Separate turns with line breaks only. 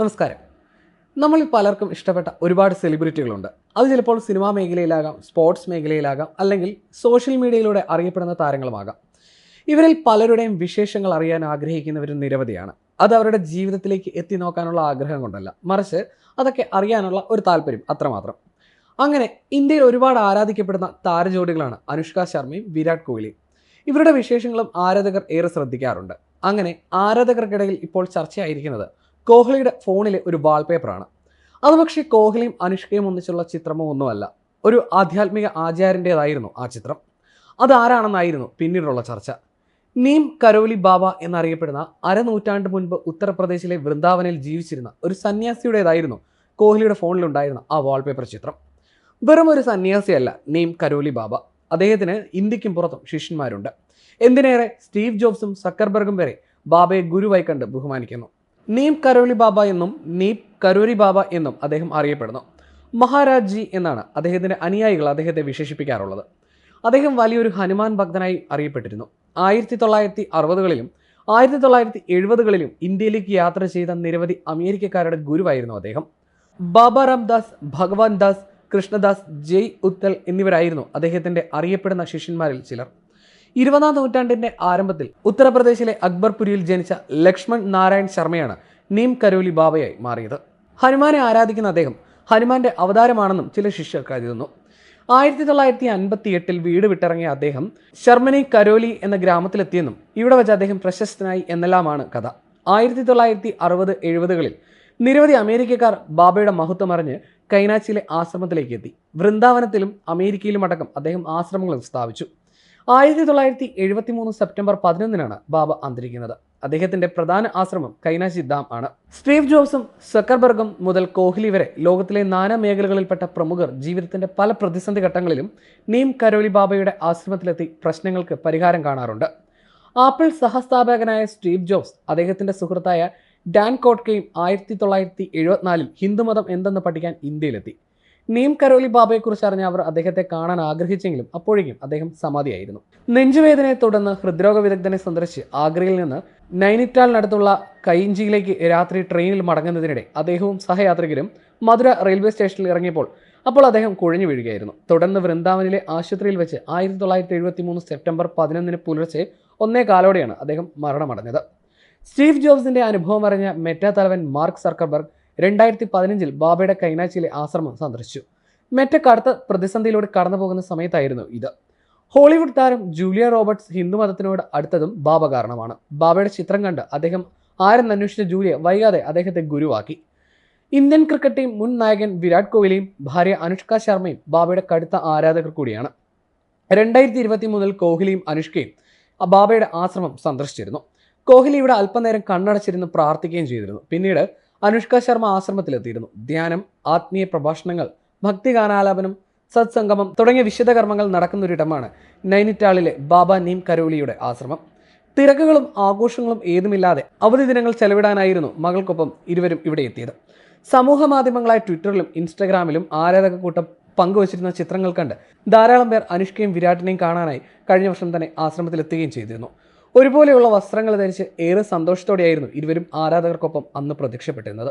നമസ്കാരം. നമ്മളിൽ പലർക്കും ഇഷ്ടപ്പെട്ട ഒരുപാട് സെലിബ്രിറ്റികളുണ്ട് അത് ചിലപ്പോൾ സിനിമാ മേഖലയിലാകാം സ്പോർട്സ് മേഖലയിലാകാം അല്ലെങ്കിൽ സോഷ്യൽ മീഡിയയിലൂടെ അറിയപ്പെടുന്ന താരങ്ങളുമാകാം. ഇവരിൽ പലരുടെയും വിശേഷങ്ങൾ അറിയാൻ ആഗ്രഹിക്കുന്നവരും നിരവധിയാണ്. അത് അവരുടെ ജീവിതത്തിലേക്ക് എത്തി നോക്കാനുള്ള ആഗ്രഹം കൊണ്ടല്ല. മറിച്ച് അതൊക്കെ അറിയാനുള്ള ഒരു താല്പര്യം അത്രമാത്രം. അങ്ങനെ ഇന്ത്യയിൽ ഒരുപാട് ആരാധിക്കപ്പെടുന്ന താരജോഡികളാണ് അനുഷ്ക ശർമ്മയും വിരാട് കോഹ്ലിയും. ഇവരുടെ വിശേഷങ്ങളും ആരാധകർ ഏറെ ശ്രദ്ധിക്കാറുണ്ട്. അങ്ങനെ ആരാധകർക്കിടയിൽ ഇപ്പോൾ ചർച്ചയായിരിക്കുന്നത് കോഹ്ലിയുടെ ഫോണിലെ ഒരു വാൾപേപ്പറാണ്. അത് പക്ഷേ കോഹ്ലിയും അനുഷ്കയും ഒന്നിച്ചുള്ള ചിത്രമോ ഒന്നുമല്ല. ഒരു ആധ്യാത്മിക ആചാര്യന്റേതായിരുന്നു ആ ചിത്രം. അതാരാണെന്നായിരുന്നു പിന്നീടുള്ള ചർച്ച. നീം കരോലി ബാബ എന്നറിയപ്പെടുന്ന അരനൂറ്റാണ്ട് മുൻപ് ഉത്തർപ്രദേശിലെ വൃന്ദാവനിൽ ജീവിച്ചിരുന്ന ഒരു സന്യാസിയുടേതായിരുന്നു കോഹ്ലിയുടെ ഫോണിലുണ്ടായിരുന്ന ആ വാൾപേപ്പർ ചിത്രം. വെറും ഒരു സന്യാസിയല്ല നീം കരോലി ബാബ. അദ്ദേഹത്തിന് ഇന്ത്യക്കും പുറത്തും ശിഷ്യന്മാരുണ്ട്. എന്തിനേറെ സ്റ്റീവ് ജോബ്സും സക്കർബർഗും വരെ ബാബയെ ഗുരുവായി കണ്ട് ബഹുമാനിക്കുന്നു. നീം കരോലി ബാബ എന്നും നീപ് കരോരി ബാബ എന്നും അദ്ദേഹം അറിയപ്പെടുന്നു. മഹാരാജ് ജി എന്നാണ് അദ്ദേഹത്തിന്റെ അനുയായികൾ അദ്ദേഹത്തെ വിശേഷിപ്പിക്കാറുള്ളത്. അദ്ദേഹം വലിയൊരു ഹനുമാൻ ഭക്തനായി അറിയപ്പെട്ടിരുന്നു. ആയിരത്തി തൊള്ളായിരത്തി അറുപതുകളിലും ആയിരത്തി തൊള്ളായിരത്തി എഴുപതുകളിലും ഇന്ത്യയിലേക്ക് യാത്ര ചെയ്ത നിരവധി അമേരിക്കക്കാരുടെ ഗുരുവായിരുന്നു അദ്ദേഹം. ബാബ രാംദാസ് ഭഗവാൻ ദാസ് കൃഷ്ണദാസ് ജയ് ഉത്തൽ എന്നിവരായിരുന്നു അദ്ദേഹത്തിന്റെ അറിയപ്പെടുന്ന ശിഷ്യന്മാരിൽ ചിലർ. ഇരുപതാം നൂറ്റാണ്ടിന്റെ ആരംഭത്തിൽ ഉത്തർപ്രദേശിലെ അക്ബർപുരിയിൽ ജനിച്ച ലക്ഷ്മൺ നാരായൺ ശർമ്മയാണ് നീം കരോലി ബാബയായി മാറിയത്. ഹനുമാനെ ആരാധിക്കുന്ന അദ്ദേഹം ഹനുമാന്റെ അവതാരമാണെന്നും ചില ശിഷ്യർ കരുതുന്നു. ആയിരത്തി തൊള്ളായിരത്തി അൻപത്തി എട്ടിൽ വീട് വിട്ടിറങ്ങിയ അദ്ദേഹം ശർമ്മനി കരോലി എന്ന ഗ്രാമത്തിലെത്തിയെന്നും ഇവിടെ വെച്ച് അദ്ദേഹം പ്രശസ്തനായി എന്നെല്ലാമാണ് കഥ. ആയിരത്തി തൊള്ളായിരത്തി അറുപത് എഴുപതുകളിൽ നിരവധി അമേരിക്കക്കാർ ബാബയുടെ മഹത്വം അറിഞ്ഞ് കൈനാച്ചിയിലെ ആശ്രമത്തിലേക്ക് എത്തി. വൃന്ദാവനത്തിലും അമേരിക്കയിലും അടക്കം അദ്ദേഹം ആശ്രമങ്ങളും സ്ഥാപിച്ചു. ആയിരത്തി തൊള്ളായിരത്തി എഴുപത്തി മൂന്ന് സെപ്റ്റംബർ പതിനൊന്നിനാണ് ബാബ അന്തരിക്കുന്നത്. അദ്ദേഹത്തിന്റെ പ്രധാന ആശ്രമം കൈനാശി ധാം ആണ്. സ്റ്റീവ് ജോബ്സും സക്കർബർഗും മുതൽ കോഹ്ലി വരെ ലോകത്തിലെ നാനാ മേഖലകളിൽപ്പെട്ട പ്രമുഖർ ജീവിതത്തിന്റെ പല പ്രതിസന്ധി ഘട്ടങ്ങളിലും നീം കരോലി ബാബയുടെ ആശ്രമത്തിലെത്തി പ്രശ്നങ്ങൾക്ക് പരിഹാരം കാണാറുണ്ട്. ആപ്പിൾ സഹസ്ഥാപകനായ സ്റ്റീവ് ജോബ്സ് അദ്ദേഹത്തിന്റെ സുഹൃത്തായ ഡാൻ കോട്ട്കയും ആയിരത്തി തൊള്ളായിരത്തി എഴുപത്തിനാലിൽ ഹിന്ദുമതം എന്തെന്ന് പഠിക്കാൻ ഇന്ത്യയിലെത്തി. നീം കരോലി ബാബയെക്കുറിച്ച് അറിഞ്ഞ അവർ അദ്ദേഹത്തെ കാണാൻ ആഗ്രഹിച്ചെങ്കിലും അപ്പോഴേക്കും അദ്ദേഹം സമാധിയായിരുന്നു. നെഞ്ചുവേദനയെ തുടർന്ന് ഹൃദ്രോഗ വിദഗ്ധനെ സന്ദർശിച്ച് ആഗ്രയിൽ നിന്ന് നൈനിറ്റാലിനടുത്തുള്ള കൈഞ്ചിയിലേക്ക് രാത്രി ട്രെയിനിൽ മടങ്ങുന്നതിനിടെ അദ്ദേഹവും സഹയാത്രികരും മധുര റെയിൽവേ സ്റ്റേഷനിൽ ഇറങ്ങിയപ്പോൾ അപ്പോൾ അദ്ദേഹം കുഴഞ്ഞു വീഴുകയായിരുന്നു. തുടർന്ന് വൃന്ദാവനിലെ ആശുപത്രിയിൽ വെച്ച് ആയിരത്തി തൊള്ളായിരത്തി എഴുപത്തി മൂന്ന് സെപ്റ്റംബർ പതിനൊന്നിന് പുലർച്ചെ ഒന്നേ കാലോടെയാണ് അദ്ദേഹം മരണമടഞ്ഞത്. സ്റ്റീവ് ജോബ്സിന്റെ അനുഭവം അറിഞ്ഞ മെറ്റാ തലവൻ മാർക്ക് സർക്കർബർഗ് രണ്ടായിരത്തി പതിനഞ്ചിൽ ബാബയുടെ കൈനാച്ചിയിലെ ആശ്രമം സന്ദർശിച്ചു. മെറ്റ കടുത്ത പ്രതിസന്ധിയിലൂടെ കടന്നുപോകുന്ന സമയത്തായിരുന്നു ഇത്. ഹോളിവുഡ് താരം ജൂലിയ റോബർട്ട്സ് ഹിന്ദുമതത്തിനോട് അടുത്തതും ബാബ കാരണമാണ്. ബാബയുടെ ചിത്രം കണ്ട് അദ്ദേഹം ആരെന്ന് അന്വേഷിച്ച ജൂലിയ വൈകാതെ അദ്ദേഹത്തെ ഗുരുവാക്കി. ഇന്ത്യൻ ക്രിക്കറ്റ് ടീം മുൻ നായകൻ വിരാട് കോഹ്ലിയും ഭാര്യ അനുഷ്ക ശർമ്മയും ബാബയുടെ കടുത്ത ആരാധകർ കൂടിയാണ്. രണ്ടായിരത്തി ഇരുപത്തി മൂന്നിൽ കോഹ്ലിയും അനുഷ്കയും ബാബയുടെ ആശ്രമം സന്ദർശിച്ചിരുന്നു. കോഹ്ലി ഇവിടെ അല്പനേരം കണ്ണടച്ചിരുന്ന് പ്രാർത്ഥിക്കുകയും ചെയ്തിരുന്നു. പിന്നീട് അനുഷ്ക ശർമ്മ ആശ്രമത്തിലെത്തിയിരുന്നു. ധ്യാനം ആത്മീയ പ്രഭാഷണങ്ങൾ ഭക്തിഗാനാലാപനം സത്സംഗമം തുടങ്ങിയ വിശുദ്ധ കർമ്മങ്ങൾ നടക്കുന്ന ഒരിടമാണ് നൈനിറ്റാളിലെ ബാബ നീം കരോലിയുടെ ആശ്രമം. തിരക്കുകളും ആഘോഷങ്ങളും ഏതുമില്ലാതെ അവധി ദിനങ്ങൾ ചെലവിടാനായിരുന്നു മകൾക്കൊപ്പം ഇരുവരും ഇവിടെ എത്തിയത്. സമൂഹ മാധ്യമങ്ങളായ ട്വിറ്ററിലും ഇൻസ്റ്റഗ്രാമിലും ആരാധക കൂട്ടം പങ്കുവച്ചിരുന്ന ചിത്രങ്ങൾ കണ്ട് ധാരാളം പേർ അനുഷ്കയും വിരാട്ടിനെയും കാണാനായി കഴിഞ്ഞ വർഷം തന്നെ ആശ്രമത്തിലെത്തുകയും ചെയ്തിരുന്നു. ഒരുപോലെയുള്ള വസ്ത്രങ്ങൾ ധരിച്ച് ഏറെ സന്തോഷത്തോടെയായിരുന്നു ഇരുവരും ആരാധകർക്കൊപ്പം അന്ന് പ്രത്യക്ഷപ്പെട്ടിരുന്നത്.